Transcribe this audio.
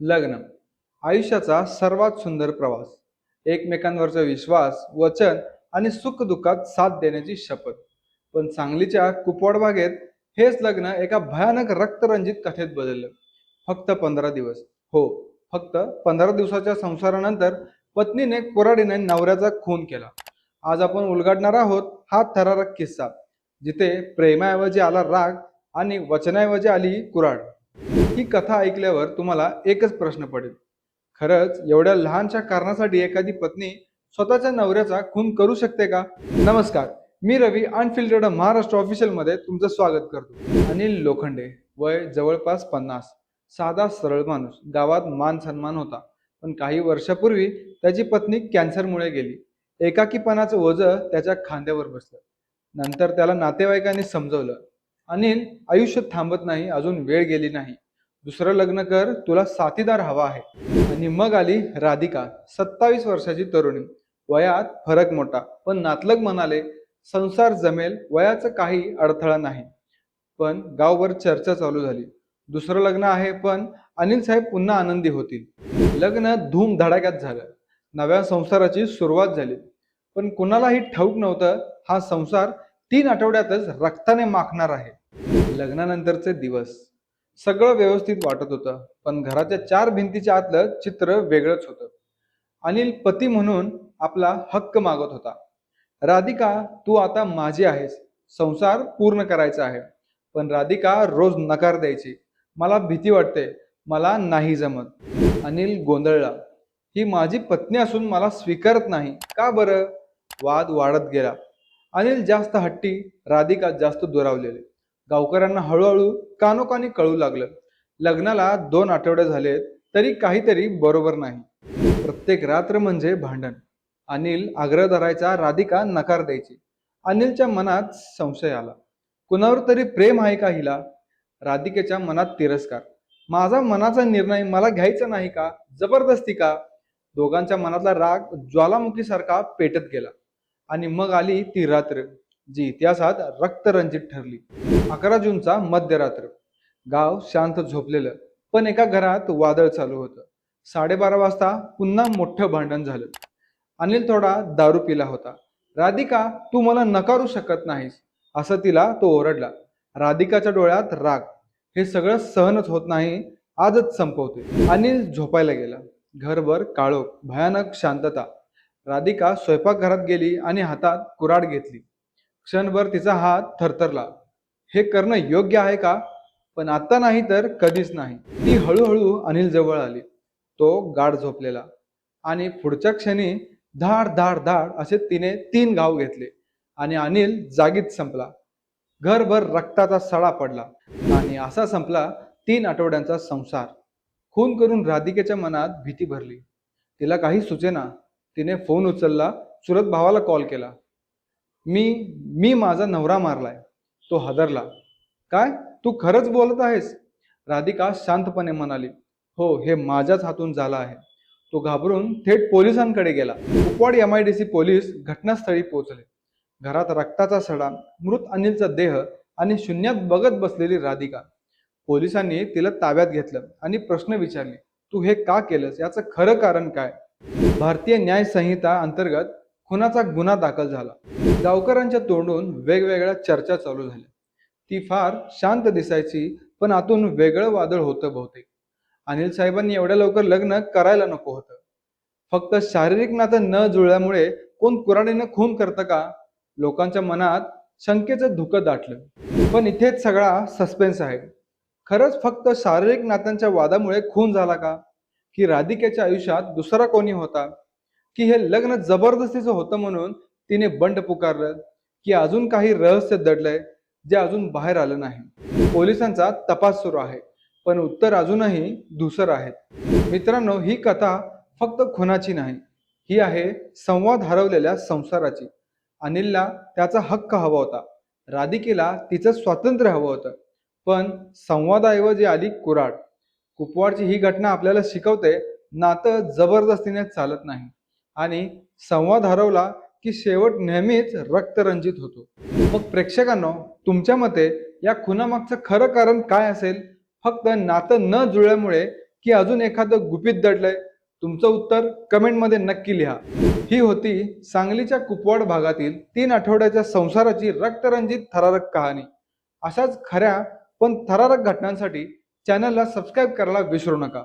लग्न. आयुष्याचा सर्वात सुंदर प्रवास. एकमेकांवरचा विश्वास वचन आणि सुख दुःखात साथ देण्याची शपथ. पण सांगलीच्या कुपवाड बागेत हेच लग्न एका भयानक रक्तरंजित कथेत बदललं. फक्त पंधरा दिवस. हो फक्त पंधरा दिवसाच्या संसारानंतर पत्नीने कोराडीने नवऱ्याचा खून केला. आज आपण उलगडणार आहोत हा थरारक किस्सा जिथे प्रेमाऐवजी आला राग आणि वचनाऐवजी आली कुऱ्हाड ही कथा ऐकल्यावर तुम्हाला एकच प्रश्न पडेल. खरंच एवढ्या लहानशा कारणासाठी एखादी पत्नी स्वतःच्या नवऱ्याचा खून करू शकते का? नमस्कार मी रवी अनफिल्टर्ड महाराष्ट्र ऑफिशियलमध्ये तुमचं स्वागत करतो. अनिल लोखंडे वय जवळपास पन्नास. साधा सरळ माणूस. गावात मान सन्मान होता. पण काही वर्षापूर्वी त्याची पत्नी कॅन्सरमुळे गेली. एकाकीपणाचं ओझं त्याच्या खांद्यावर बसलं. नंतर त्याला नातेवाईकांनी समजवलं. अनिल आयुष्य थांबत नाही अजून वेळ गेली नाही. दुसरं लग्न कर तुला साथीदार हवा आहे. आणि मग आली राधिका सत्तावीस वर्षाची तरुणी. वयात फरक मोठा पण नातलग म्हणाले संसार जमेल वयाचं काही अडथळा नाही. पण गावभर चर्चा चालू झाली. दुसरं लग्न आहे पण अनिल साहेब पुन्हा आनंदी होतील. लग्न धूम धडाक्यात झालं. नव्या संसाराची सुरुवात झाली. पण कुणालाही ठाऊक नव्हतं हा संसार तीन आठवड्यातच रक्ताने माखणार आहे. लग्नानंतरचे दिवस. सगळं व्यवस्थित वाटत होतं पण घराच्या चार भिंतीच्या आतलं चित्र वेगळंच होतं. अनिल पती म्हणून आपला हक्क मागत होता. राधिका तू आता माझी आहेस. संसार पूर्ण करायचा आहे. पण राधिका रोज नकार द्यायची. मला भीती वाटते. मला नाही जमत. अनिल गोंधळला. ही माझी पत्नी असून मला स्वीकारत नाही. का बरं? वाद वाढत गेला. अनिल जास्त हट्टी राधिका जास्त दुरावलेले. गावकऱ्यांना हळूहळू कानोकानी कळू लागलं. लग्नाला दोन आठवडे झालेत तरी काहीतरी बरोबर नाही. प्रत्येक रात्र म्हणजे भांडण. अनिल आग्रह धरायचा राधिका नकार द्यायची. अनिलच्या मनात संशय आला. कुणावर तरी प्रेम आहे का हिला? राधिकेच्या मनात तिरस्कार. माझा मनाचा निर्णय मला घ्यायचा नाही का? जबरदस्ती का? दोघांच्या मनातला राग ज्वालामुखीसारखा पेटत गेला. आणि मग आली ती रात्र. जी इतिहासात रक्तरंजित ठरली. अकरा जूनचा मध्यरात्र. गाव शांत झोपलेलं पण एका घरात वादळ चालू होतं. साडेबारा वाजता पुन्हा मोठं भांडण झालं. अनिल थोडा दारू पिला होता. राधिका तू मला नकारू शकत नाहीस. असं तिला तो ओरडला. राधिकाच्या डोळ्यात राग. हे सगळं सहनच होत नाही आजच संपवते अनिल झोपायला गेला. घरभर काळोख भयानक शांतता. राधिका स्वयंपाकघरात गेली आणि हातात कुऱ्हाड घेतली. क्षणभर तिचा हात थरथरला. हे करणं योग्य आहे का? पण आता नाही तर कधीच नाही. ती हळूहळू अनिल जवळ आली. तो गाढ झोपलेला. आणि पुढच्या क्षणी धाड धाड धाड असे तिने तीन घाव घेतले. आणि अनिल जागीच संपला. घरभर रक्ताचा सडा पडला. आणि असा संपला तीन आठवड्यांचा संसार. खून करून राधिकेच्या मनात भीती भरली. तिला काही सुचेना. तिने फोन उचलला. चुरत भावाला कॉल केला. मी मी माझा नवरा मारलाय तो हादरला. काय? तू खरंच बोलत आहेस? राधिका शांतपणे म्हणाली हो हे माझ्याच हातून झालं आहे. तो घाबरून थेट पोलिसांकडे गेला. Kupwad M I D C police घटनास्थळी पोहोचले. घरात रक्ताचा सडा मृत अनिलचा देह आणि शून्यात बघत बसलेली राधिका. पोलिसांनी तिला ताब्यात घेतलं आणि प्रश्न विचारले तू हे का केलंस? याचं खरं कारण काय? भारतीय न्याय संहिता अंतर्गत खुनाचा गुन्हा दाखल झाला. गावकऱ्यांच्या तोंडून वेगवेगळ्या चर्चा चालू झाल्या. ती फार शांत दिसायची पण आतून वेगळं वादळ होतं बहुतेक. अनिल साहेबांनी एवढ्या लवकर लग्न करायला नको होतं. फक्त शारीरिक नातं न जुळल्यामुळे कोण कुराणीनं खून करतं का? लोकांच्या मनात शंकेचं धुकं दाटलं. पण इथेच सगळा सस्पेन्स आहे. खरंच फक्त शारीरिक नात्यांच्या वादामुळे खून झाला का? की राधिकेच्या आयुष्यात दुसरा कोणी होता? की हे लग्न जबरदस्तीचं होतं म्हणून तिने बंड पुकारलं की अजून काही रहस्य दडलंय जे अजून बाहेर आलं नाही. पोलिसांचा तपास सुरू आहे पण उत्तर अजूनही धुसर आहेत. मित्रांनो ही कथा फक्त खुनाची नाही ही आहे संवाद हरवलेल्या संसाराची. अनिलला त्याचा हक्क हवा होता राधिकेला तिचं स्वातंत्र्य हवं होतं पण संवादाऐवजी आली कुराड कुपवाडची ही घटना आपल्याला शिकवते नातं जबरदस्तीने चालत नाही. आणि संवाद हरवला की शेवट नेहमीच रक्तरंजित होतो. मग प्रेक्षकांनो तुमच्या मते या खुनामागचं खरं कारण काय असेल? फक्त नातं न जुळल्यामुळे की अजून एखादं गुपित दडलंय? तुमचं उत्तर कमेंटमध्ये नक्की लिहा. ही होती सांगलीच्या कुपवाड भागातील तीन आठवड्याच्या संसाराची रक्तरंजित थरारक कहाणी. अशाच खऱ्या पण थरारक घटनांसाठी चॅनलला सबस्क्राईब करायला विसरू नका.